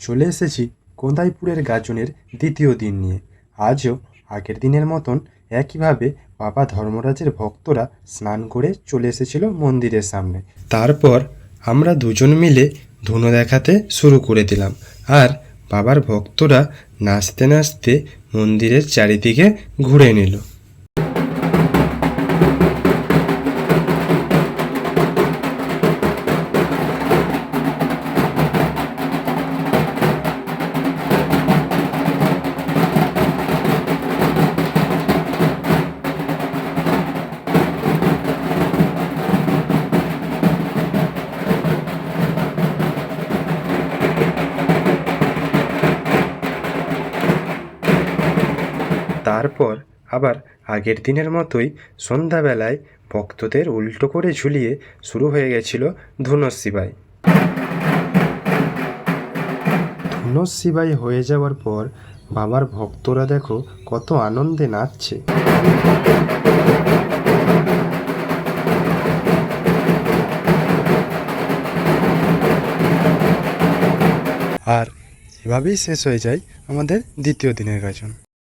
চলে এসেছি কোদাইপুরের গাজনের দ্বিতীয় দিন নিয়ে। আজও আগের দিনের মতন একইভাবে বাবা ধর্মরাজের ভক্তরা স্নান করে চলে এসেছিল মন্দিরের সামনে। তারপর আমরা দুজন মিলে ধুনো দেখাতে শুরু করে দিলাম। আর বাবার ভক্তরা নাচতে নাচতে মন্দিরের চারিদিকে ঘুরে নিল। তারপর আবার আগের দিনের মতোই সন্ধ্যাবেলায় ভক্তদের উল্টো করে ঝুলিয়ে শুরু হয়ে গেছিল ধুনস শিবাই হয়ে যাওয়ার পর বাবার ভক্তরা দেখো কত আনন্দে নাচছে। আর এভাবেই শেষ হয়ে যায় আমাদের দ্বিতীয় দিনের গাজন।